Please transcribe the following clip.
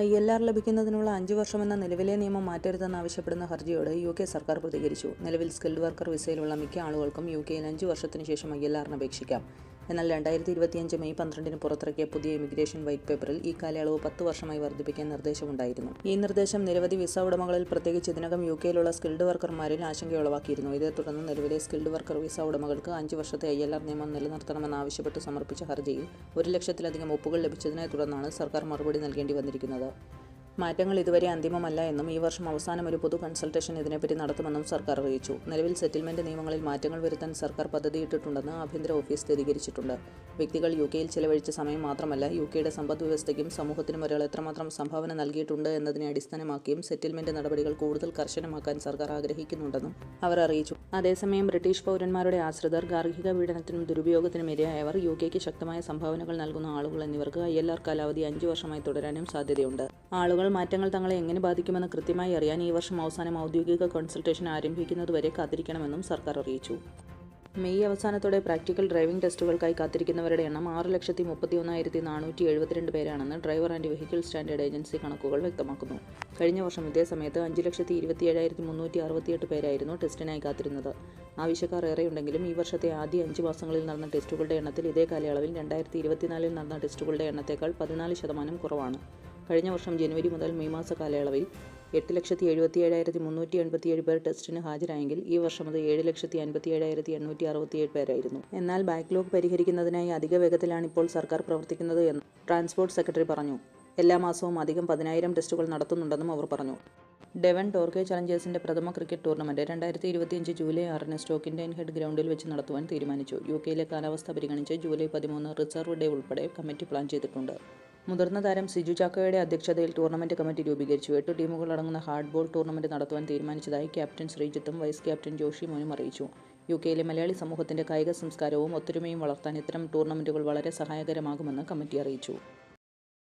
I L R ലഭിക്കുന്നതിനുള്ള അഞ്ച് വർഷമെന്ന നിലവിലെ നിയമം മാറ്റരുതെന്നാവശ്യപ്പെടുന്ന ഹർജിയോട് യു കെ സർക്കാർ പ്രതികരിച്ചു. നിലവിൽ സ്കിൽഡ് വർക്കർ വിസയിലുള്ള മിക്ക ആളുകൾക്കും യു കെയിൽ അഞ്ച് വർഷത്തിനു ശേഷം ഐ എൽ ആറിന് അപേക്ഷിക്കാം. എന്നാൽ രണ്ടായിരത്തി ഇരുപത്തിയഞ്ച് മെയ് പന്ത്രണ്ടിന് പുറത്തിറക്കിയ പുതിയ ഇമിഗ്രേഷൻ വൈറ്റ് പേപ്പറിൽ ഈ കാലയളവ് പത്ത് വർഷമായി വർദ്ധിപ്പിക്കാൻ നിർദ്ദേശമുണ്ടായിരുന്നു. ഈ നിർദ്ദേശം നിരവധി വിസ ഉടമകളിൽ പ്രത്യേകിച്ച് ഇതിനകം യു കെയിലുള്ള സ്കിൽഡ് വർക്കർമാരിൽ ആശങ്കയുളവാക്കിയിരുന്നു ഇതേ തുടർന്ന് നിലവിലെ സ്കിൽഡ് വർക്കർ വിസ ഉടമകൾക്ക് അഞ്ച് വർഷത്തെ ഐ എൽ ആർ നിയമം നിലനിർത്തണമെന്നാവശ്യപ്പെട്ട് സമർപ്പിച്ച ഹർജിയിൽ ഒരു ലക്ഷത്തിലധികം ഒപ്പുകൾ ലഭിച്ചതിനെ തുടർന്നാണ് സർക്കാർ മറുപടി നൽകേണ്ടി വന്നിരിക്കുന്നത്. മാറ്റങ്ങൾ ഇതുവരെ അന്തിമമല്ല എന്നും ഈ വർഷം അവസാനം ഒരു പൊതു കൺസൾട്ടേഷൻ ഇതിനെപ്പറ്റി നടത്തുമെന്നും സർക്കാർ അറിയിച്ചു. നിലവിൽ സെറ്റിൽമെന്റ് നിയമങ്ങളിൽ മാറ്റങ്ങൾ വരുത്താൻ സർക്കാർ പദ്ധതിയിട്ടിട്ടുണ്ടെന്ന് ആഭ്യന്തര ഓഫീസ് സ്ഥിരീകരിച്ചിട്ടുണ്ട്. വ്യക്തികൾ യു കെയിൽ ചെലവഴിച്ച സമയം മാത്രമല്ല യു കെയുടെ സമ്പദ് വ്യവസ്ഥയ്ക്കും സമൂഹത്തിനും ഒരാൾ എത്രമാത്രം സംഭാവന നൽകിയിട്ടുണ്ട് എന്നതിനെ അടിസ്ഥാനമാക്കിയും സെറ്റിൽമെന്റ് നടപടികൾ കൂടുതൽ കർശനമാക്കാൻ സർക്കാർ ആഗ്രഹിക്കുന്നുണ്ടെന്നും അവർ അറിയിച്ചു. അതേസമയം ബ്രിട്ടീഷ് പൗരന്മാരുടെ ആശ്രിതർ ഗാർഹിക പീഡനത്തിനും ദുരുപയോഗത്തിനും ഇരയായവർ യു കെക്ക് ശക്തമായ സംഭാവനകൾ നൽകുന്ന ആളുകൾ എന്നിവർക്ക് ഐ എൽ ആർ കാലാവധി അഞ്ച് വർഷമായി തുടരാനും സാധ്യതയുണ്ട്. ആളുകൾ മാറ്റങ്ങൾ തങ്ങളെ എങ്ങനെ ബാധിക്കുമെന്ന് കൃത്യമായി അറിയാൻ ഈ വർഷം അവസാനം ഔദ്യോഗിക കൺസൾട്ടേഷൻ ആരംഭിക്കുന്നതുവരെ കാത്തിരിക്കണമെന്നും സർക്കാർ അറിയിച്ചു. മെയ് അവസാനത്തോടെ പ്രാക്ടിക്കൽ ഡ്രൈവിംഗ് ടെസ്റ്റുകൾക്കായി കാത്തിരിക്കുന്നവരുടെ എണ്ണം ആറ് ലക്ഷത്തി മുപ്പത്തി ഒന്നായിരത്തി നാനൂറ്റി എഴുപത്തിരണ്ട് പേരാണെന്ന് driver and vehicle standard agency കണക്കുകൾ വ്യക്തമാക്കുന്നു. കഴിഞ്ഞ വർഷം ഇതേ സമയത്ത് അഞ്ച് ലക്ഷത്തി ഇരുപത്തി ഏഴായിരത്തി മുന്നൂറ്റി അറുപത്തിയെട്ട് പേരായിരുന്നു ടെസ്റ്റിനായി കാത്തിരുന്നത്. ആവശ്യക്കാർ ഏറെയുണ്ടെങ്കിലും ഈ വർഷത്തെ ആദ്യ അഞ്ച് മാസങ്ങളിൽ നടന്ന ടെസ്റ്റുകളുടെ എണ്ണത്തിൽ ഇതേ കാലയളവിൽ രണ്ടായിരത്തി ഇരുപത്തിനാലിൽ നടന്ന ടെസ്റ്റുകളുടെ എണ്ണത്തേക്കാൾ പതിനാല് ശതമാനം കുറവാണ്. കഴിഞ്ഞ വർഷം ജനുവരി മുതൽ മെയ് മാസ കാലയളവിൽ എട്ട് ലക്ഷത്തി എഴുപത്തി ഏഴായിരത്തി മുന്നൂറ്റി എൺപത്തിയേഴ് പേർ ടെസ്റ്റിന് ഹാജരായെങ്കിൽ ഈ വർഷം അത് ഏഴ് ലക്ഷത്തി അൻപത്തി ഏഴായിരത്തി എണ്ണൂറ്റി അറുപത്തിയേഴ് പേരായിരുന്നു. എന്നാൽ ബാക്ക്ലോഗ് പരിഹരിക്കുന്നതിനായി അധിക വേഗത്തിലാണ് ഇപ്പോൾ സർക്കാർ പ്രവർത്തിക്കുന്നത് എന്ന് ട്രാൻസ്പോർട്ട് സെക്രട്ടറി പറഞ്ഞു. എല്ലാ മാസവും അധികം പതിനായിരം ടെസ്റ്റുകൾ നടത്തുന്നുണ്ടെന്നും അവർ പറഞ്ഞു. ഡെവൻ ടോർക്കെ ചലഞ്ചേഴ്സിന്റെ പ്രഥമ ക്രിക്കറ്റ് ടൂർണമെന്റ് രണ്ടായിരത്തി ഇരുപത്തിയഞ്ച് ജൂലൈ ആറിന് സ്റ്റോക്കിൻഡൈൻ ഹെഡ് ഗ്രൗണ്ടിൽ വെച്ച് നടത്തുവാൻ തീരുമാനിച്ചു. യു കെയിലെ കാലാവസ്ഥ പരിഗണിച്ച് ജൂലൈ പതിമൂന്ന് റിസർവ് ഡേ ഉൾപ്പെടെ കമ്മിറ്റി പ്ലാൻ ചെയ്തിട്ടുണ്ട്. മുതിർന്ന താരം സിജു ചാക്കോയുടെ അധ്യക്ഷതയിൽ ടൂർണമെന്റ് കമ്മിറ്റി രൂപീകരിച്ചു. എട്ട് ടീമുകൾ അടങ്ങുന്ന ഹാർഡ് ബോൾ ടൂർണമെന്റ് നടത്തുവാൻ തീരുമാനിച്ചതായി ക്യാപ്റ്റൻ ശ്രീജിത്തും വൈസ് ക്യാപ്റ്റൻ ജോഷി മോനും അറിയിച്ചു. യു കെയിലെ മലയാളി സമൂഹത്തിന്റെ കായിക സംസ്കാരവും ഒത്തൊരുമയും വളർത്താൻ ഇത്തരം ടൂർണമെന്റുകൾ വളരെ സഹായകരമാകുമെന്ന് കമ്മിറ്റി അറിയിച്ചു.